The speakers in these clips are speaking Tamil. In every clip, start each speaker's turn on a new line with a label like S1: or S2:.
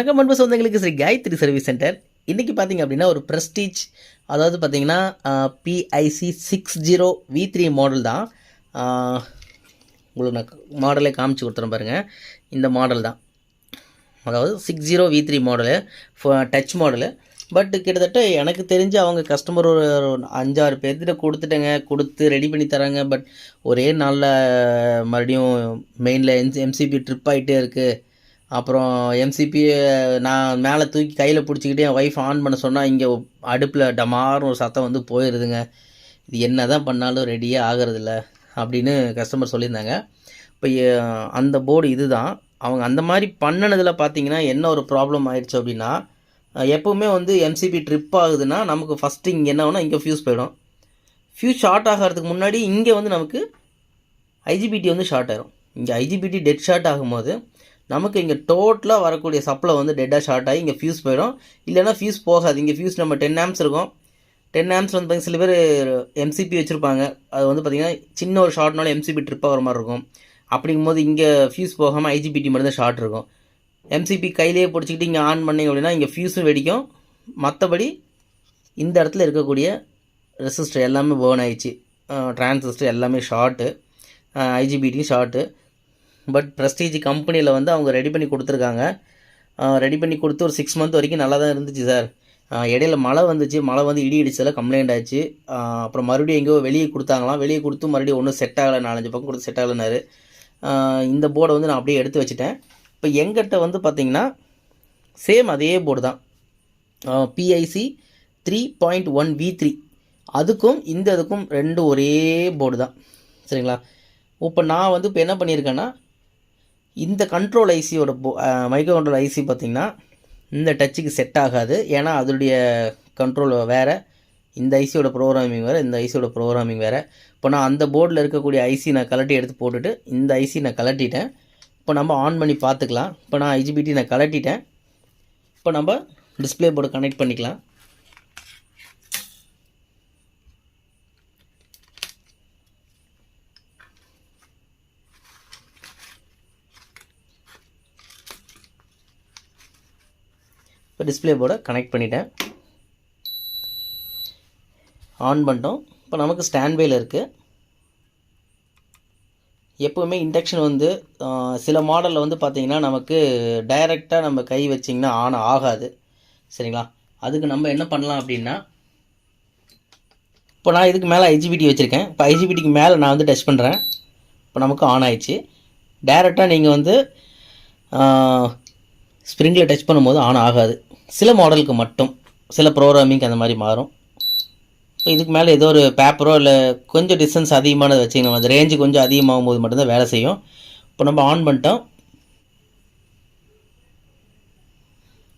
S1: வணக்கம் அன்பு சொந்தங்களுக்கு ஸ்ரீ காயத்ரி சர்வீஸ் சென்டர். இன்றைக்கி பார்த்தீங்க அப்படின்னா ஒரு ப்ரெஸ்டீஜ் அதாவது பார்த்தீங்கன்னா PIC six zero V three model தான். உங்களுக்கு நான் மாடலே காமிச்சு கொடுத்துறேன் பாருங்கள் இந்த மாடல் தான். அதாவது six zero V three model touch model but கிட்டத்தட்ட எனக்கு தெரிஞ்சு அவங்க கஸ்டமர் ஒரு ஒரு அஞ்சாறு பேர்த்திட்ட கொடுத்துட்டேங்க. கொடுத்து ரெடி பண்ணி தராங்க. பட் ஒரே நாளில் மறுபடியும் மெயினில் என்சி எம்சிபி ட்ரிப் ஆகிட்டே இருக்குது அப்புறம் எம்சிபியை நான் மேலே தூக்கி கையில் பிடிச்சிக்கிட்டு என் ஒய்ஃப் ஆன் பண்ண சொன்னால் இங்கே அடுப்பில் டமார்னு ஒரு சத்தம் வந்து போயிடுதுங்க இது என்ன தான் பண்ணாலும் ரெடியே ஆகிறதில்ல அப்படின்னு கஸ்டமர் சொல்லியிருந்தாங்க. இப்போ அந்த போர்டு இதுதான். அவங்க அந்த மாதிரி பண்ணினதில் பார்த்தீங்கன்னா என்ன ஒரு ப்ராப்ளம் ஆயிடுச்சு அப்படின்னா எப்போவுமே வந்து எம்சிபி ட்ரிப் ஆகுதுன்னா நமக்கு ஃபஸ்ட்டு இங்கே என்ன ஆகும்னா இங்கே ஃபியூஸ் போயிடும். ஃபியூஸ் ஷார்ட் ஆகிறதுக்கு முன்னாடி இங்கே வந்து நமக்கு ஐஜிபிடி வந்து ஷார்ட் ஆயிரும். இங்கே ஐஜிபிடி டெட் ஷார்ட் ஆகும்போது நமக்கு இங்கே டோட்டலாக வரக்கூடிய சப்ளை வந்து டெட்டாக ஷார்ட் ஆகி இங்கே ஃபியூஸ் போயிடும். இல்லைன்னா ஃபியூஸ் போகாது. இங்கே ஃபியூஸ் நம்ம டென் ஆம்ஸ் இருக்கும். டென் ஆம்ஸ் வந்து பார்த்தீங்கன்னா சில பேர் எம்சிபி வச்சுருப்பாங்க. அது வந்து பார்த்திங்கன்னா சின்ன ஒரு ஷார்ட்னால எம்சிபி ட்ரிப் வர மாதிரி இருக்கும். அப்படிங்கும்போது இங்கே ஃபியூஸ் போகாமல் ஐஜிபிடி மட்டும் தான் ஷார்ட் இருக்கும். எம்சிபி கையிலேயே பிடிச்சிக்கிட்டு இங்கே ஆன் பண்ணிங்க அப்படின்னா இங்கே ஃபியூஸும் வெடிக்கும். மற்றபடி இந்த இடத்துல இருக்கக்கூடிய ரெசிஸ்டர் எல்லாமே பேர்ன் ஆயிடுச்சு. டிரான்சிஸ்டர் எல்லாமே ஷார்ட்டு ஐஜிபிடியும் ஷார்ட்டு பட் ப்ரெஸ்டீஜ் கம்பெனியில் வந்து அவங்க ரெடி பண்ணி கொடுத்துருக்காங்க. ரெடி பண்ணி கொடுத்து ஒரு சிக்ஸ் மந்த் வரைக்கும் நல்லா தான் இருந்துச்சு சார். இடையில மழை வந்துச்சு. மழை வந்து இடி இடிச்சதில் கம்ப்ளைண்ட் ஆச்சு. அப்புறம் மறுபடியும் எங்கேயோ வெளியே கொடுத்தாங்களாம். வெளியே கொடுத்து மறுபடியும் ஒன்றும் செட் ஆகலை. நாலஞ்சு பக்கம் கொடுத்து செட் ஆகலைனாரு இந்த போர்டை வந்து நான் அப்படியே எடுத்து வச்சுட்டேன். இப்போ எங்கிட்ட வந்து பார்த்தீங்கன்னா சேம் அதே போர்டு தான். PIC three point one V three அதுக்கும் இந்த இதுக்கும் ரெண்டு ஒரே போர்டு தான். சரிங்களா? இப்போ நான் வந்து இப்போ என்ன பண்ணியிருக்கேன்னா இந்த கண்ட்ரோல் ஐசியோட மைக்ரோ கண்ட்ரோல் ஐசி பார்த்திங்கன்னா இந்த டச்சுக்கு செட் ஆகாது. ஏன்னா அதனுடைய கண்ட்ரோல் வேறு. இந்த ஐசியோட ப்ரோக்ராமிங் வேறு இந்த ஐசியோட ப்ரோக்ராமிங் வேறு. இப்போ நான் அந்த போர்டில் இருக்கக்கூடிய ஐசி நான் கலட்டி எடுத்து போட்டுட்டு இந்த ஐசி நான் கலட்டிட்டேன் இப்போ நம்ம ஆன் பண்ணி பார்த்துக்கலாம். இப்போ நான் ஐஜிபிடி நான் கலட்டிட்டேன் இப்போ நம்ம டிஸ்ப்ளே போர்டு கனெக்ட் பண்ணிக்கலாம். இப்போ டிஸ்ப்ளே போர்டை கனெக்ட் பண்ணிட்டேன். ஆன் பண்ணிட்டோம். இப்போ நமக்கு ஸ்டாண்ட்பேயில் இருக்குது எப்போவுமே இண்டக்ஷன் வந்து சில மாடலில் வந்து பார்த்தீங்கன்னா நமக்கு டைரெக்டாக நம்ம கை வச்சிங்கன்னா ஆன் ஆகாது. சரிங்களா? அதுக்கு நம்ம என்ன பண்ணலாம் அப்படின்னா இப்போ நான் இதுக்கு மேலே ஐஜிபிடி வச்சுருக்கேன். இப்போ ஐஜிபிடிக்கு மேலே நான் வந்து டச் பண்ணுறேன் இப்போ நமக்கு ஆன் ஆயிடுச்சு. டைரெக்டாக நீங்கள் வந்து ஸ்ப்ரிங்கில் டச் பண்ணும்போது ஆன் ஆகாது. சில மாடலுக்கு மட்டும் சில ப்ரோக்ராமிங்க்கு அந்த மாதிரி மாறும். இப்போ இதுக்கு மேலே ஏதோ ஒரு பேப்பரோ இல்லை கொஞ்சம் டிஸ்டன்ஸ் அதிகமானது வச்சுக்கணும் அந்த ரேஞ்சு கொஞ்சம் அதிகமாகும் போது மட்டும்தான் வேலை செய்யும். இப்போ நம்ம ஆன் பண்ணிட்டோம்.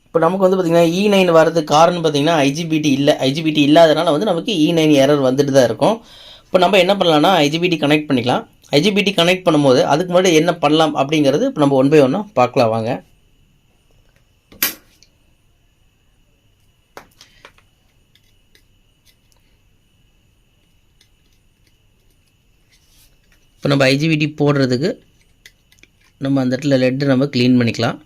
S1: இப்போ நமக்கு வந்து பார்த்திங்கன்னா இ e நைன் வரது காரணம் பார்த்திங்கன்னா ஐஜிபிடி இல்லை. ஐஜிபிடி இல்லாதனால வந்து நமக்கு இ நைன் எரர் வந்துட்டு தான் இருக்கும். இப்போ நம்ம என்ன பண்ணலாம்னா ஐஜிபிடி கனெக்ட் பண்ணிக்கலாம். ஐஜிபிடி கனெக்ட் பண்ணும்போது அதுக்கு முன்னாடி என்ன பண்ணலாம் அப்படிங்கிறது இப்போ நம்ம ஒன் பை ஒன்னாக பார்க்கலாம் வாங்க. இப்போ நம்ம ஐஜிபிடி போடுறதுக்கு நம்ம அந்த இடத்துல லெட்டு நம்ம க்ளீன் பண்ணிக்கலாம்.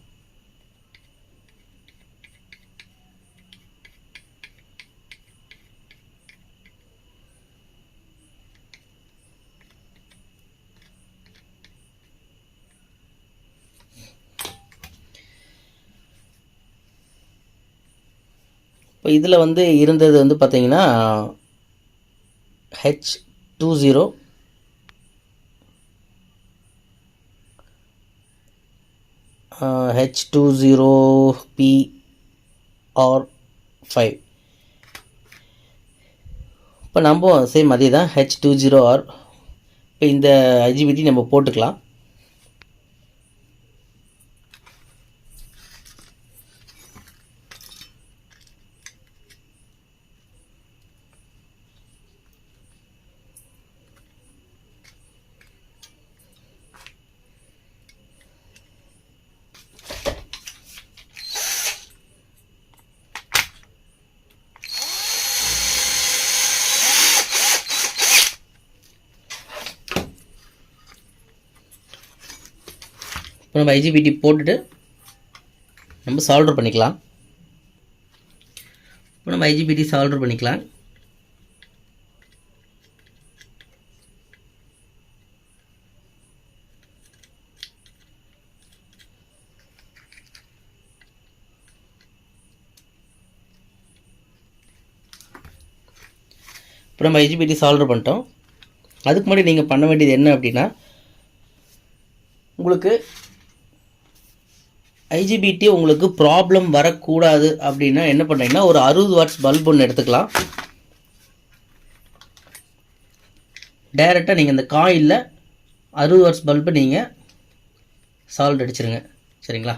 S1: இப்போ இதில் வந்து இருந்தது வந்து பார்த்திங்கன்னா H two zero H two zero P R five இப்போ நம்ம சேம் அதே தான் ஹெச் டூ ஜீரோ ஆர் இப்போ இந்த ஐஜிபிடி நம்ம போட்டுக்கலாம். இப்போ நம்ம ஐஜிபிடி போட்டுட்டு நம்ம சால்டர் பண்ணிக்கலாம். இப்போ நம்ம ஐஜிபிடி சால்டர் பண்ணிக்கலாம். இப்போ நம்ம ஐஜிபிடி சால்டர் பண்ணிட்டோம். அதுக்கு முன்னாடி நீங்கள் பண்ண வேண்டியது என்ன அப்படின்னா உங்களுக்கு ஐஜிபிடி உங்களுக்கு ப்ராப்ளம் வரக்கூடாது அப்படின்னா என்ன பண்ணுறீங்கன்னா ஒரு அறுபது வாட்ஸ் பல்ப் ஒன்று எடுத்துக்கலாம். டைரெக்டாக நீங்கள் இந்த காயிலில் அறுபது வாட்ஸ் பல்பை நீங்கள் சால்ட் அடிச்சிருங்க. சரிங்களா?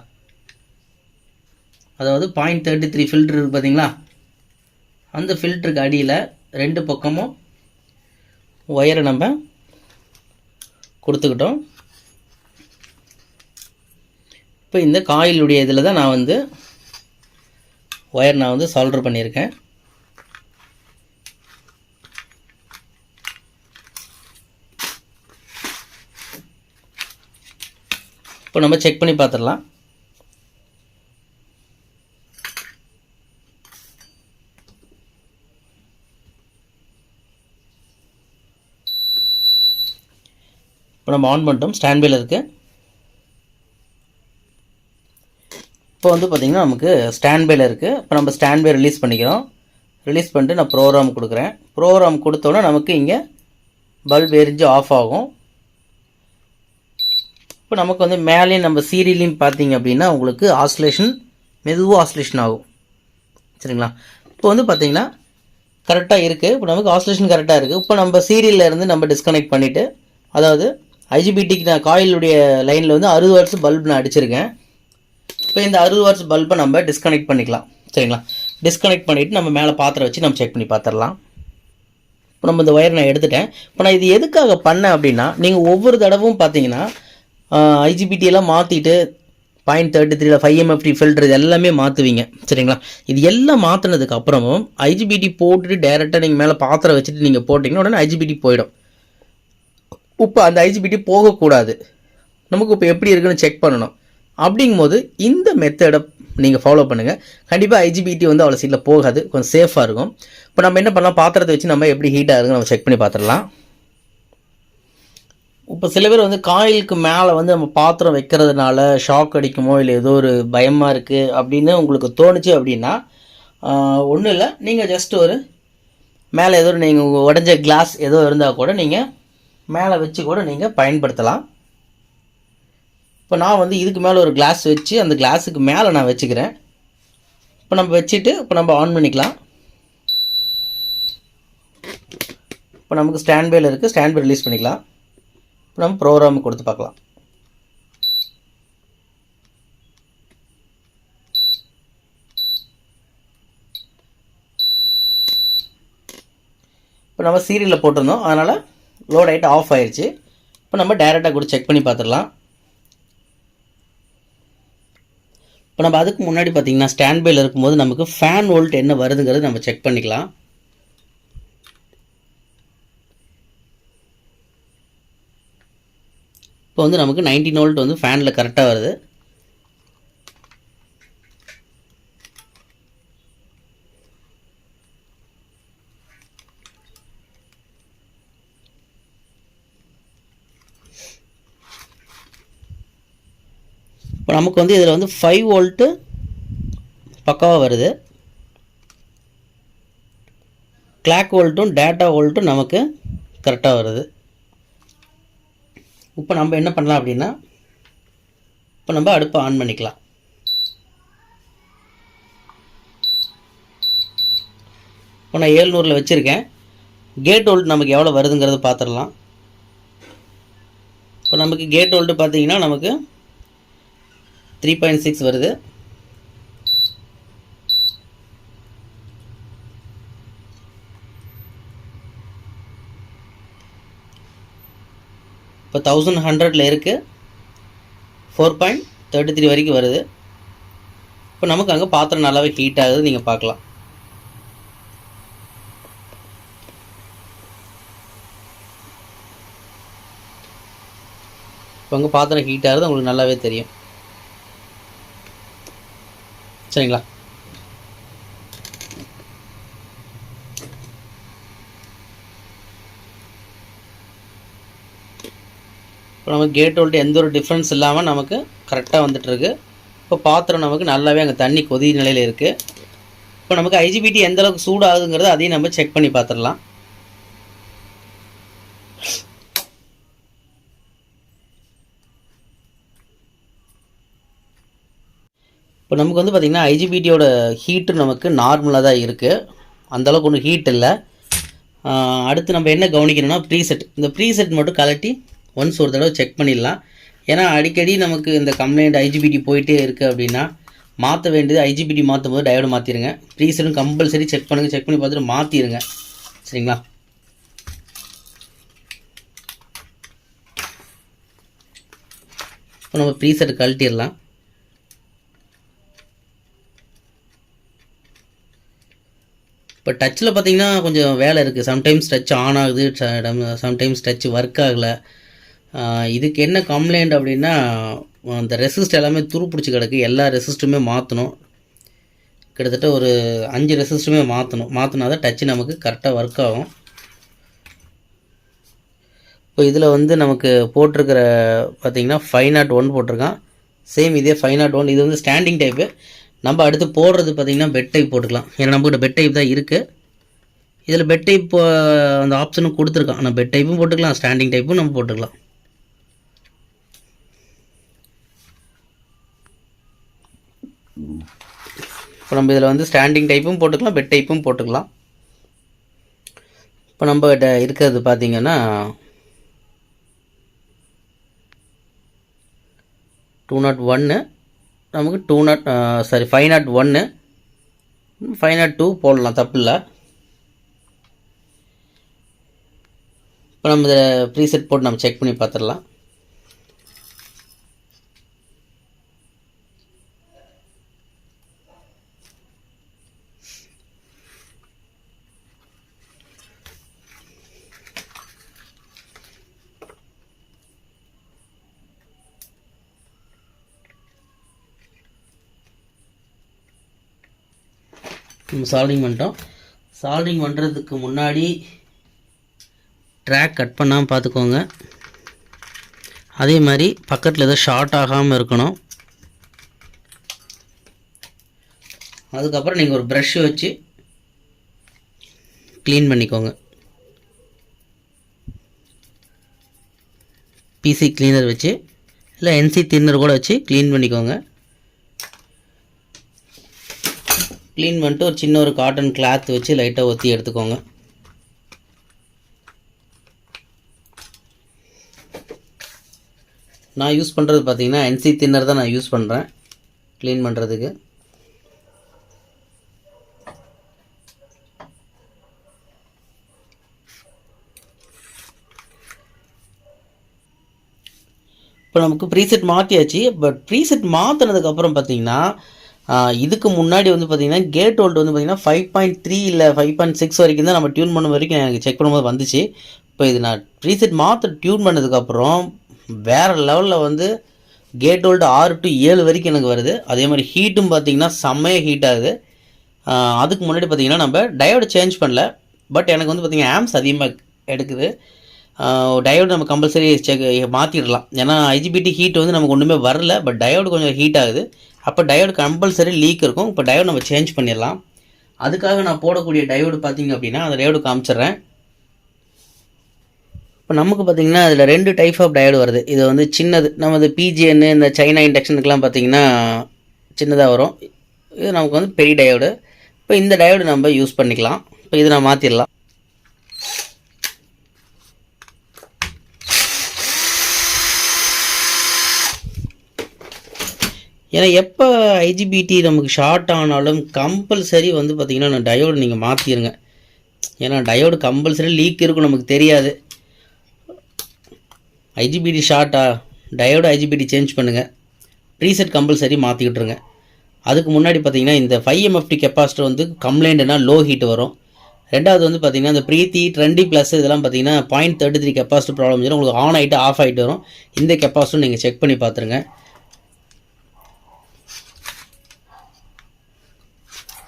S1: அதாவது பாயிண்ட் தேர்ட்டி த்ரீ ஃபில்ட்ரு இருக்குது பார்த்தீங்களா அந்த ஃபில்டருக்கு அடியில் ரெண்டு பக்கமும் ஒயரை நம்ம கொடுத்துக்கிட்டோம். இப்போ இந்த காயிலுடைய இதில் தான் நான் வந்து ஒயர் நான் வந்து சால்டர் பண்ணியிருக்கேன். இப்போ நம்ம செக் பண்ணி பார்த்துடலாம் இப்போ நம்ம ஆன் பண்ணிட்டோம். ஸ்டாண்ட்பையில் இருக்குது இப்போ வந்து பார்த்திங்கன்னா நமக்கு ஸ்டாண்ட்பேயில் இருக்குது இப்போ நம்ம ஸ்டாண்ட்பே ரிலீஸ் பண்ணிக்கிறோம். ரிலீஸ் பண்ணிட்டு நான் ப்ரோக்ராம் கொடுக்குறேன். ப்ரோக்ராம் கொடுத்தோன்னே நமக்கு இங்கே பல்ப் எரிஞ்சு ஆஃப் ஆகும். இப்போ நமக்கு வந்து மேலேயும் நம்ம சீரியலையும் பார்த்தீங்க அப்படின்னா உங்களுக்கு ஆஸ்லேஷன் மெதுவாக ஆஸ்லேஷன் ஆகும். சரிங்களா? இப்போ வந்து பார்த்திங்கன்னா கரெக்டாக இருக்குது இப்போ நமக்கு ஆஸ்லேஷன் கரெக்டாக இருக்குது இப்போ நம்ம சீரியலில் இருந்து நம்ம டிஸ்கனெக்ட் பண்ணிவிட்டு அதாவது ஐஜிபிடிக்கு நான் காயிலுடைய லைனில் வந்து அறுபது வருஷம் பல்ப் நான் அடிச்சிருக்கேன். இப்போ இந்த அறுபது வாட்ஸ் பல்பை நம்ம டிஸ்கனெக்ட் பண்ணிக்கலாம். சரிங்களா? டிஸ்கனெக்ட் பண்ணிவிட்டு நம்ம மேலே பாத்திரம் வச்சு நம்ம செக் பண்ணி பார்த்துடலாம் இப்போ நம்ம இந்த ஒயர் நான் எடுத்துட்டேன். இப்போ நான் இது எதுக்காக பண்ணேன் அப்படின்னா நீங்கள் ஒவ்வொரு தடவும் பார்த்தீங்கன்னா ஐஜிபிடி எல்லாம் மாற்றிட்டு பாயிண்ட் தேர்ட்டி த்ரீல ஃபைவ் எம்எஃப்டி ஃபில்டர் இது எல்லாமே மாற்றுவீங்க சரிங்களா? இது எல்லாம் மாற்றினதுக்கு அப்புறமும் ஐஜிபிடி போட்டுட்டு டேரெக்டாக நீங்கள் மேலே பாத்திரம் வச்சுட்டு நீங்கள் போட்டிங்கன்னா உடனே ஐஜிபிடி போயிடும். இப்போ அந்த ஐஜிபிடி போகக்கூடாது. நமக்கு இப்போ எப்படி இருக்குன்னு செக் பண்ணணும். அப்படிங்கும்போது இந்த மெத்தடை நீங்கள் ஃபாலோ பண்ணுங்கள் கண்டிப்பாக ஐஜிபிடி வந்து அவ்வளோ சீட்டில் போகாது. கொஞ்சம் சேஃபாக இருக்கும். இப்போ நம்ம என்ன பண்ணலாம்? பாத்திரத்தை வச்சு நம்ம எப்படி ஹீட்டாக இருக்குன்னு நம்ம செக் பண்ணி பார்த்துடலாம் இப்போ சில பேர் வந்து காயிலுக்கு மேலே வந்து நம்ம பாத்திரம் வைக்கிறதுனால ஷாக் அடிக்குமோ இல்லை ஏதோ ஒரு பயமாக இருக்குது அப்படின்னு உங்களுக்கு தோணுச்சு அப்படின்னா ஒன்றும் இல்லை. நீங்கள் ஜஸ்ட் ஒரு மேலே ஏதோ நீங்கள் உடஞ்ச கிளாஸ் ஏதோ இருந்தால் கூட நீங்கள் மேலே வச்சு கூட நீங்கள் பயன்படுத்தலாம். இப்போ நான் வந்து இதுக்கு மேலே ஒரு கிளாஸ் வச்சு அந்த கிளாஸுக்கு மேலே நான் வச்சுக்கிறேன். இப்போ நம்ம வச்சுட்டு இப்போ நம்ம ஆன் பண்ணிக்கலாம். இப்போ நமக்கு ஸ்டாண்ட் இருக்குது ஸ்டாண்ட் பை ரிலீஸ் பண்ணிக்கலாம். இப்போ நம்ம ப்ரோக்ராம் கொடுத்து பார்க்கலாம். இப்போ நம்ம சீரியலில் போட்டிருந்தோம். அதனால் லோட் ஆகிட்டு ஆஃப் ஆயிடுச்சு இப்போ நம்ம டேரெக்டாக கூட செக் பண்ணி பார்த்துடலாம். இப்போ நம்ம அதுக்கு முன்னாடி பார்த்தீங்கன்னா ஸ்டாண்ட் பையில் இருக்கும்போது நமக்கு ஃபேன் வோல்ட் என்ன வருதுங்கிறது நம்ம செக் பண்ணிக்கலாம். இப்போ வந்து நமக்கு நைன்டீன் வோல்ட் வந்து ஃபேனில் கரெக்டாக வருது. இப்போ நமக்கு வந்து இதில் வந்து ஃபைவ் வோல்ட்டு பக்காவாக வருது. கிளாக் வோல்ட்டும் டேட்டா வோல்ட்டும் நமக்கு கரெக்டாக வருது. இப்போ நம்ம என்ன பண்ணலாம் அப்படின்னா இப்போ நம்ம அடுப்பை ஆன் பண்ணிக்கலாம். இப்போ நான் ஏழ்நூறில் வச்சுருக்கேன். கேட் ஹோல்ட் நமக்கு எவ்வளோ வருதுங்கிறத பார்த்துடலாம் இப்போ நமக்கு கேட் வோல்ட்டு பார்த்தீங்கன்னா நமக்கு த்ரீ பாயிண்ட் சிக்ஸ் வருது. இப்போ தௌசண்ட் ஹண்ட்ரடில் இருக்குது ஃபோர் பாயிண்ட் தேர்ட்டி த்ரீ வரைக்கும் வருது. இப்போ நமக்கு அங்கே பாத்திரம் நல்லாவே ஹீட் ஆகுது நீங்கள் பார்க்கலாம். இப்போ அங்கே பாத்திரம் ஹீட் ஆகுது உங்களுக்கு நல்லாவே தெரியும். சரிங்களா? இப்போ நமக்கு கேட் வோல்ட் எந்த ஒரு டிஃப்ரென்ஸ் இல்லாமல் நமக்கு கரெக்டாக வந்துட்டுருக்கு இப்போ பாத்திரம் நமக்கு நல்லாவே அங்கே தண்ணி கொதி நிலையில் இருக்குது இப்போ நமக்கு ஐஜிபிடி எந்த அளவுக்கு சூடாகுங்கிறத அதையும் நம்ம செக் பண்ணி பார்த்துடலாம் இப்போ நமக்கு வந்து பார்த்திங்கன்னா ஐஜிபிடியோட ஹீட்டு நமக்கு நார்மலாக தான் இருக்குது அந்தளவுக்கு ஒன்றும் ஹீட் இல்லை. அடுத்து நம்ம என்ன கவனிக்கணும்னா ப்ரீசெட் இந்த ப்ரீசெட் மட்டும் கலட்டி ஒன்ஸ் ஒரு தடவை செக் பண்ணிடலாம். ஏன்னா அடிக்கடி நமக்கு இந்த கம்ப்ளைண்ட் ஐஜிபிடி போயிட்டே இருக்குது அப்படின்னா மாற்ற வேண்டியது ஐஜிபிடி மாற்றும் போது டயோடு மாற்றிடுங்க ப்ரீசெட்டும் கம்பல்சரி செக் பண்ணுங்கள் செக் பண்ணி பார்த்துட்டு மாற்றிடுங்க சரிங்களா? இப்போ நம்ம ப்ரீசெட் கழட்டிடலாம். இப்போ டச்சில் பார்த்தீங்கன்னா கொஞ்சம் வேலை இருக்குது சம்டைம்ஸ் டச் ஆன் ஆகுது. சம்டைம்ஸ் டச் ஒர்க் ஆகலை. இதுக்கு என்ன கம்ப்ளைண்ட் அப்படின்னா அந்த ரெசிஸ்ட் எல்லாமே துரு பிடிச்சி கிடக்கு. எல்லா ரெசிஸ்ட்டுமே மாற்றணும் கிட்டத்தட்ட ஒரு அஞ்சு ரெசிஸ்ட்டுமே மாற்றணும் மாற்றினா தான் டச்சு நமக்கு கரெக்டாக ஒர்க் ஆகும். இப்போ இதில் வந்து நமக்கு போட்டிருக்கிற பார்த்தீங்கன்னா ஃபைவ் நாட் ஒன் போட்டிருக்கான். சேம் இதே ஃபைவ் நாட் ஒன் இது வந்து ஸ்டாண்டிங் டைப்பு நம்ம அடுத்து போடுறது பார்த்திங்கன்னா பெட் டைப் போட்டுக்கலாம். ஏன்னா நம்மகிட்ட பெட் டைப் தான் இருக்குது இதில் பெட் டைப் அந்த ஆப்ஷனும் கொடுத்துருக்கான். ஆனால் பெட் டைப்பும் போட்டுக்கலாம். ஸ்டாண்டிங் டைப்பும் நம்ம போட்டுக்கலாம். இப்போ நம்ம இதில் வந்து ஸ்டாண்டிங் டைப்பும் போட்டுக்கலாம் பெட் டைப்பும் போட்டுக்கலாம். இப்போ நம்ம இருக்கிறது பார்த்திங்கன்னா டூ நாட் ஒன்று நமக்கு two nought sorry five nought ஒன்று ஃபைவ் நாட் டூ போடலாம் தப்பு இல்லை இப்போ நம்ம இதை ப்ரீசெட் போட்டு நம்ம செக் பண்ணி பார்த்துடலாம். சால்டிங் பண்ணிட்டோம். சால்டிங் பண்ணுறதுக்கு முன்னாடி ட்ராக் கட் பண்ணாமல் பார்த்துக்கோங்க. அதே மாதிரி பக்கத்தில் எதுவும் ஷார்ட் ஆகாமல் இருக்கணும். அதுக்கப்புறம் நீங்கள் ஒரு ப்ரஷ் வச்சு க்ளீன் பண்ணிக்கோங்க. பிசி க்ளீனர் வச்சு இல்லை என்சி தின்னர் கூட வச்சு க்ளீன் பண்ணிக்கோங்க. க்ளீன் பண்ணிட்டு ஒரு சின்ன ஒரு காட்டன் கிளாத் வச்சு லைட்டாக ஒத்தி எடுத்துக்கோங்க. நான் யூஸ் பண்ணுறது பார்த்தீங்கன்னா என்சி தின்னர் தான் நான் யூஸ் பண்ணுறேன் க்ளீன் பண்ணுறதுக்கு இப்போ நமக்கு ப்ரீசெட் மாற்றியாச்சு பட் ப்ரீசெட் மாற்றினதுக்கப்புறம் பார்த்தீங்கன்னா இதுக்கு முன்னாடி வந்து பார்த்தீங்கன்னா கேட் ஓல்டு வந்து பார்த்தீங்கன்னா ஃபைவ் பாயிண்ட் த்ரீ இல்லை ஃபைவ் பாயிண்ட் சிக்ஸ் வரைக்கும் தான் நம்ம டியூன் பண்ண வரைக்கும் எனக்கு செக் பண்ணும்போது வந்துச்சு. இப்போ இது நான் ப்ரீசெட் மாற்ற டியூன் பண்ணதுக்கப்புறம் வேறு லெவலில் வந்து கேட் ஓல்டு ஆறு டு ஏழு வரைக்கும் எனக்கு வருது. அதே மாதிரி ஹீட்டும் பார்த்தீங்கன்னா செம்மையாக ஹீட் ஆகுது. அதுக்கு முன்னாடி பார்த்தீங்கன்னா நம்ம டயோடு சேஞ்ச் பண்ணல. பட் எனக்கு வந்து பார்த்தீங்கன்னா ஆம்ஸ் அதிகமாக எடுக்குது. டயோடு நம்ம கம்பல்சரி செக் மாற்றிடலாம் ஏன்னா ஐஜிபிடி ஹீட் வந்து நமக்கு ஒன்றுமே வரல. பட் டயோடு கொஞ்சம் ஹீட் ஆகுது. அப்போ டயோடு கம்பல்சரி லீக் இருக்கும். இப்போ டயோடு நம்ம சேஞ்ச் பண்ணிடலாம். அதுக்காக நான் போடக்கூடிய டயோடு பார்த்தீங்க அப்படின்னா அந்த டயோடு காமிச்சிடுறேன். இப்போ நமக்கு பார்த்தீங்கன்னா அதில் ரெண்டு டைப் ஆஃப் டயோடு வருது. இது வந்து சின்னது. நம்ம பிஜிஎன்னு இந்த சைனா இண்டக்ஷனுக்குலாம் பார்த்தீங்கன்னா சின்னதாக வரும். இது நமக்கு வந்து பெரிய டயோடு இப்போ இந்த டயோடு நம்ம யூஸ் பண்ணிக்கலாம். இப்போ இதை நான் மாற்றிடலாம் ஏன்னா எப்போ ஐஜிபிடி நமக்கு ஷார்ட் ஆனாலும் கம்பல்சரி வந்து பார்த்திங்கன்னா நான் டயோடு நீங்கள் மாற்றிடுங்க ஏன்னா டயோடு கம்பல்சரி லீக் இருக்கும் நமக்கு தெரியாது. ஐஜிபிடி ஷார்ட்டா டயோடு ஐஜிபிடி சேஞ்ச் பண்ணுங்கள் ப்ரீசெட் கம்பல்சரி மாற்றிக்கிட்டுருங்க அதுக்கு முன்னாடி பார்த்தீங்கன்னா இந்த ஃபைவ் எம்எஃப்டி கெப்பாசிட்டர் வந்து கம்ப்ளைண்ட்னா லோ ஹீட் வரும். ரெண்டாவது வந்து பார்த்தீங்கன்னா இந்த ப்ரீத்தி ட்ரெண்டி ப்ளஸ் இதெல்லாம் பார்த்தீங்கன்னா point thirty three capacity problem உங்களுக்கு ஆன் ஆகிட்டு ஆஃப் ஆகிட்டு வரும். இந்த கெப்பாசிட்டும் நீங்கள் செக் பண்ணி பார்த்துருங்க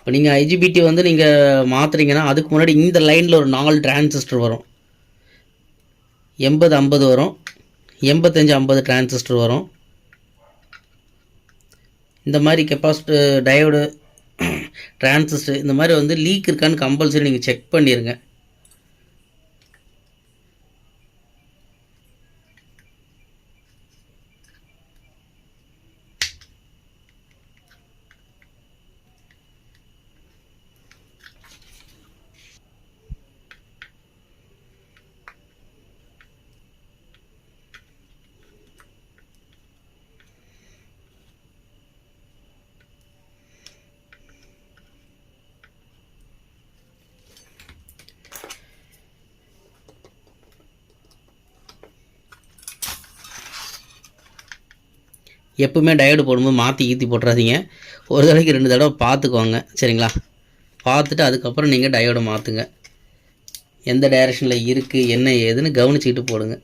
S1: இப்போ நீங்கள் ஐஜிபிடி வந்து நீங்கள் மாற்றுறீங்கன்னா அதுக்கு முன்னாடி இந்த லைனில் ஒரு நாலு டிரான்சிஸ்டர் வரும். எண்பது ஐம்பது வரும். எண்பத்தஞ்சு ஐம்பது டிரான்சிஸ்டர் வரும். இந்த மாதிரி கெப்பாசிட்டி டயோடு டிரான்சிஸ்டர் இந்த மாதிரி வந்து லீக் இருக்கான்னு கம்பல்சரி நீங்கள் செக் பண்ணிடுங்க எப்பவுமே டயோடு போடும்போது மாற்றி ஈத்தி போட்டுறாதீங்க. ஒரு தடவைக்கு ரெண்டு தடவை பார்த்துக்கோங்க சரிங்களா? பார்த்துட்டு அதுக்கப்புறம் நீங்கள் டயோடு மாற்றுங்க எந்த டைரெக்ஷனில் இருக்குது என்ன ஏதுன்னு கவனிச்சுக்கிட்டு போடுங்க.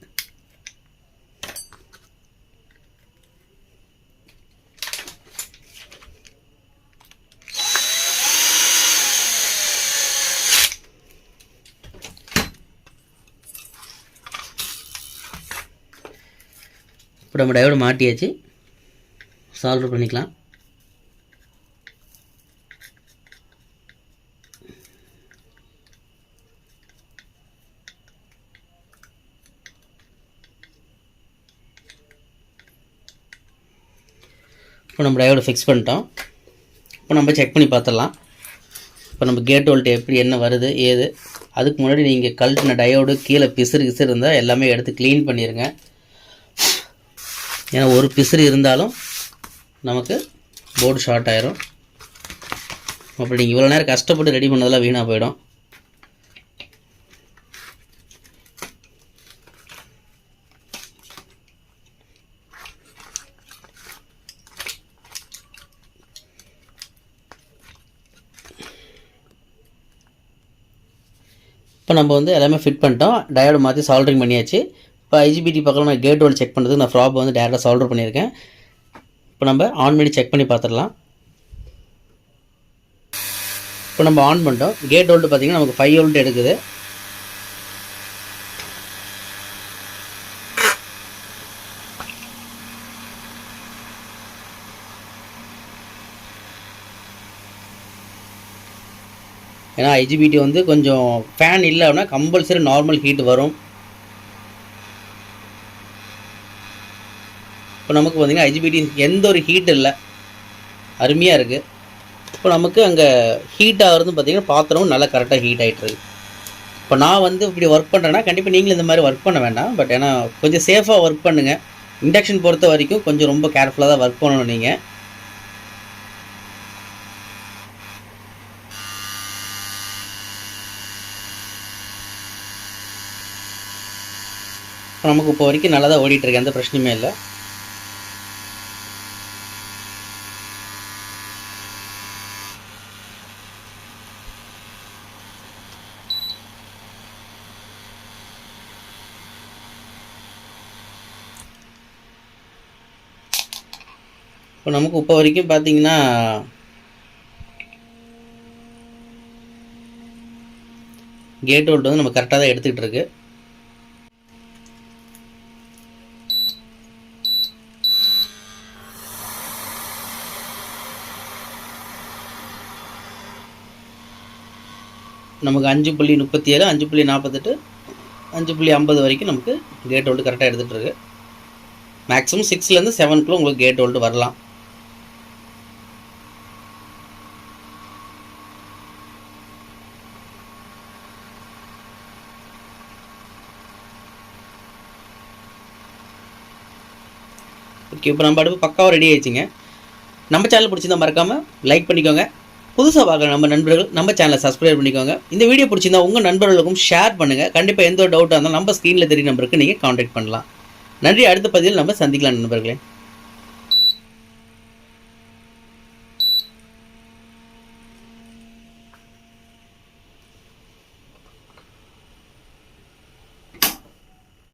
S1: இப்போ நம்ம டயோடு மாட்டியாச்சு. சால்வ் பண்ணிக்கலாம். இப்போ நம்ம டயோடு ஃபிக்ஸ் பண்ணிட்டோம். இப்போ நம்ம செக் பண்ணி பார்த்துடலாம். இப்போ நம்ம கேட் வோல்ட் எப்படி என்ன வருது ஏது? அதுக்கு முன்னாடி நீங்கள் கழட்டின டயோடு கீழே பிசுறு கிசுறு இருந்தால் எல்லாமே எடுத்து க்ளீன் பண்ணிடுங்க ஏன்னா ஒரு பிசுறு இருந்தாலும் நமக்கு போர்டு ஷார்ட் ஆயிரும். அப்படி நீங்கள் இவ்வளோ நேரம் கஷ்டப்பட்டு ரெடி பண்ணதெல்லாம் வீணாக போயிடும். இப்போ நம்ம வந்து எல்லாமே ஃபிட் பண்ணிட்டோம். டயோடு மாற்றி சால்டரிங் பண்ணியாச்சு. இப்போ ஐஜிபிடி பக்கம் நான் கேட் ஒன் செக் பண்ணுறதுக்கு நான் ஃப்ராப் வந்து டேரெக்டாக சால்டர் பண்ணியிருக்கேன். இப்போ நம்ம ஆன் பண்ணி செக் பண்ணி பார்த்துடலாம் இப்போ நம்ம ஆன் பண்ணிட்டோம். கேட் ஹோல்டு பார்த்தீங்கன்னா நமக்கு ஃபைவ் வோல்ட் எடுக்குது. ஏன்னா ஐஜிபிடி வந்து கொஞ்சம் ஃபேன் இல்லை அப்படின்னா கம்பல்சரி நார்மல் ஹீட் வரும். இப்போ நமக்கு பார்த்திங்கன்னா ஐஜிபிடி எந்த ஒரு ஹீட் இல்லை. அருமையாக இருக்குது இப்போ நமக்கு அங்கே ஹீட் ஆகிறது பார்த்திங்கன்னா பாத்திரமும் நல்லா கரெக்டாக ஹீட் ஆகிட்டுருக்கு இப்போ நான் வந்து இப்படி ஒர்க் பண்ணுறேன்னா கண்டிப்பாக நீங்களும் இந்த மாதிரி ஒர்க் பண்ண வேண்டாம். பட் ஏன்னா கொஞ்சம் சேஃபாக ஒர்க் பண்ணுங்கள் இண்டக்ஷன் பொறுத்த வரைக்கும் கொஞ்சம் ரொம்ப கேர்ஃபுல்லாக தான் ஒர்க் பண்ணணும் நீங்கள் இப்போ நமக்கு இப்போ வரைக்கும் நல்லா தான் ஓடிட்டுருக்கு எந்த பிரச்சனையுமே இல்லை. இப்போ நமக்கு இப்போ வரைக்கும் பார்த்தீங்கன்னா கேட் வோல்ட் வந்து நம்ம கரெக்டாக தான் எடுத்துக்கிட்டு இருக்கு. நமக்கு அஞ்சு புள்ளி முப்பத்தி ஏழு அஞ்சு புள்ளி நாற்பத்தெட்டு அஞ்சு புள்ளி ஐம்பது வரைக்கும் நமக்கு கேட் ஹோல்டு கரெக்டாக எடுத்துகிட்டு இருக்கு. மேக்ஸிமம் சிக்ஸ்லேருந்து செவனுக்குள்ளே உங்களுக்கு கேட் ஹோல்டு வரலாம். ஓகே இப்போ நம்ம அடுப்பு பக்காவாக ரெடி ஆயிடுச்சுங்க. நம்ம சேனல் பிடிச்சிருந்தா மறக்காமல் லைக் பண்ணிக்கோங்க. புதுசாக பார்க்குற நம்ம நண்பர்கள் நம்ம சேனலை சப்ஸ்கிரைப் பண்ணிக்கோங்க. இந்த வீடியோ பிடிச்சிருந்தா உங்கள் நண்பர்களுக்கும் ஷேர் பண்ணுங்கள் கண்டிப்பாக எந்த ஒரு டவுட்டாக இருந்தாலும் நம்ம ஸ்க்ரீனில் தெரிய நம்பருக்கு நீங்கள் காண்டாக்ட் பண்ணலாம். நன்றி அடுத்த பதிவில் நம்ம சந்திக்கலாம் நண்பர்களே.